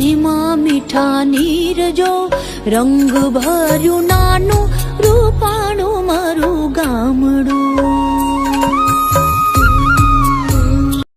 નદીઓના ધીમા મીઠા નીર જો રંગ ભર્યું નાનું રૂપાણું મારું ગામડું.